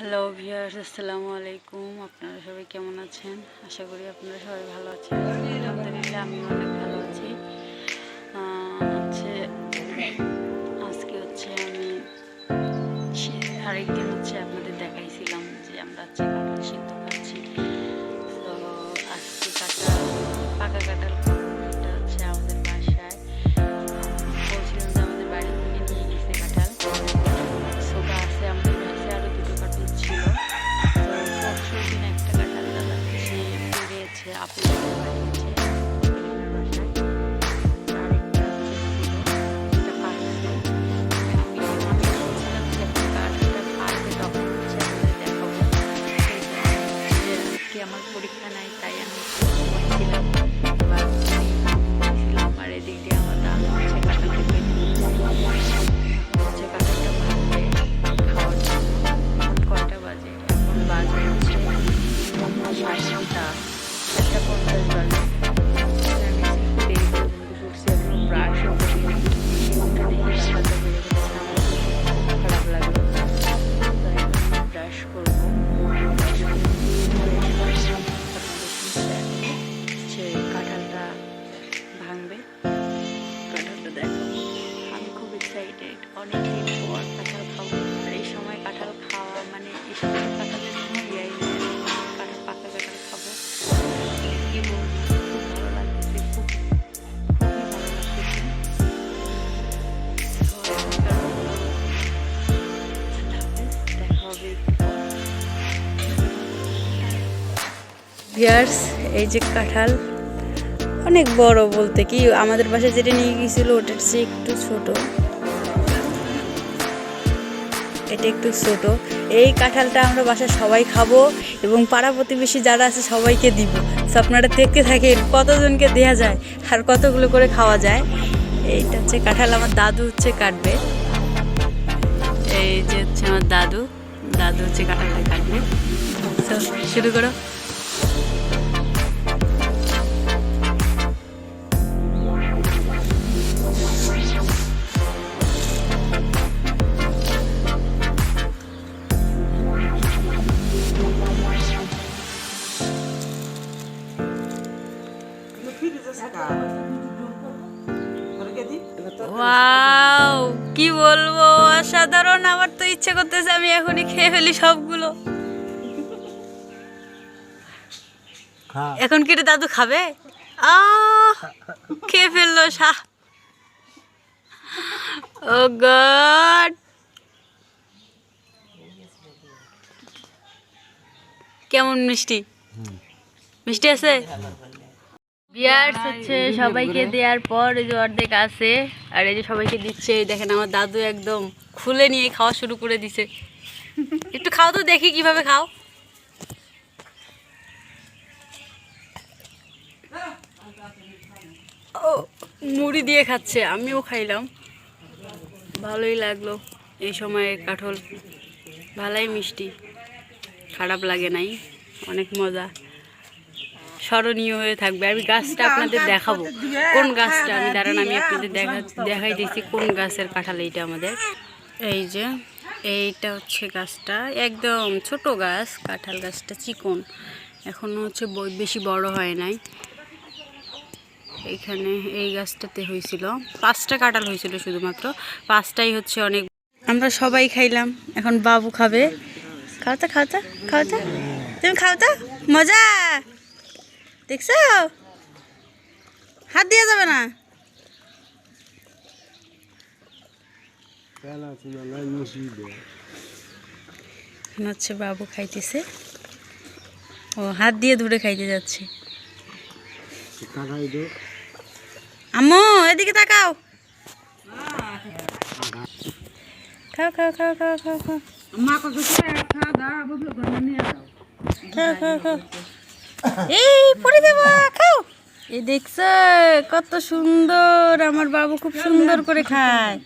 Hello viewers আসসালামু আলাইকুম। আপনারা সবাই কেমন আছেন? আশা করি আপনারা সবাই ভালো আছেন। আলহামদুলিল্লাহ আমি অনেক ভালো আছি। হচ্ছে, আজকে হচ্ছে আমি আরেকদিন হচ্ছে আপনাদের ভিয়ার্স এই যে কাঁঠাল, অনেক বড় বলতে কি, আমাদের বাসায় যেটা নিয়ে গিয়েছিল ওটার চেয়ে একটু ছোট। এটা একটু ছোট। এই কাঁঠালটা আমরা বাসায় সবাই খাব এবং পাড়া প্রতিবেশী যারা আছে সবাইকে দিব। তো আপনারা দেখতে থাকেন কতজনকে দেয়া যায় আর কতগুলো করে খাওয়া যায়। এইটা হচ্ছে কাঁঠাল, আমার দাদু হচ্ছে কাটবে। এই যে হচ্ছে আমার দাদু দাদু হচ্ছে কাঁঠালটা কাটবে। শুরু করো। ওয়াও কি বলব অসাধারণ আমার তো ইচ্ছে করতেছে আমি এখনই খেয়ে ফেলি সবগুলো। এখন কি দাদু খাবে? আহ খেয়ে ফেলল সা ও গড। কেমন মিষ্টি? মিষ্টি আছে? বিয়ার্স হচ্ছে সবাইকে দেওয়ার পর এই যে অর্ধেক আছে আর এই যে সবাইকে দিচ্ছে দেখেন আমার দাদু একদম খুলে নিয়ে খাওয়া শুরু করে দিছে। একটু খাও তো দেখি কীভাবে খাও। ও মুড়ি দিয়ে খাচ্ছে আমিও খাইলাম। ভালোই লাগল এই সময় কাঠল ভালোই মিষ্টি খারাপ লাগে নাই অনেক মজা। স্মরণীয় হয়ে থাকবে। আমি গাছটা আপনাদের দেখাবো। কোন গাছটা? আমি দাঁড়ান আমি আপনাদের দেখা দেখাই দিচ্ছি কোন গাছের কাঁঠাল এইটা আমাদের। এই যে এইটা হচ্ছে গাছটা। একদম ছোট গাছ কাঁঠাল গাছটা চিকন। এখনও হচ্ছে বেশি বড় হয় নাই। এইখানে এই গাছটাতে হয়েছিল। পাঁচটা কাঁঠাল হয়েছিল শুধুমাত্র। পাঁচটাই হচ্ছে অনেক আমরা সবাই খাইলাম। এখন বাবু খাবে। খাওতা খাওতা খাওতা তুমি খাওতা মজা! দেখছ? হাত দেওয়া যাবে না? হচ্ছে বাবু খাইতেছে। ও হাত দিয়ে দূরে খাইতে যাচ্ছে। আম্মু এদিকে তাকাও। খাও খাও খাও খাও খাও খাও। খাও খাও খাও। এই পড়ে দেবো খাও। এই দেখছ, কত সুন্দর, আমার বাবু খুব সুন্দর করে খায়।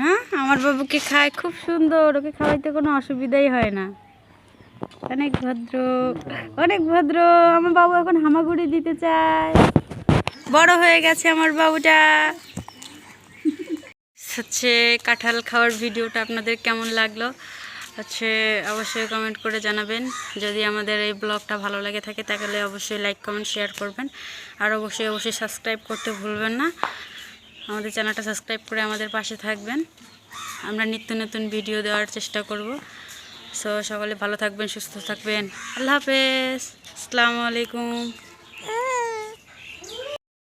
না, আমার বাবুকে খায় খুব সুন্দর, ওকে খাওয়াইতে কোনো অসুবিধাই হয় না। অনেক ভদ্র অনেক ভদ্র, আমার বাবু এখন হামাগুড়ি দিতে চায়। বড় হয়ে গেছে আমার বাবুটা। হচ্ছে কাঁঠাল খাওয়ার ভিডিওটা আপনাদের কেমন লাগল? হচ্ছে অবশ্যই কমেন্ট করে জানাবেন। যদি আমাদের এই ব্লগটা ভালো লাগে থাকে, তাহলে অবশ্যই লাইক কমেন্ট শেয়ার করবেন। আর অবশ্যই অবশ্যই সাবস্ক্রাইব করতে ভুলবেন না। আমাদের চ্যানেলটা সাবস্ক্রাইব করে আমাদের পাশে থাকবেন। আমরা নিত্য নতুন ভিডিও দেওয়ার চেষ্টা করব। সো সকলে ভালো থাকবেন, সুস্থ থাকবেন। আল্লাহ হাফেজ। আসসালামু আলাইকুম।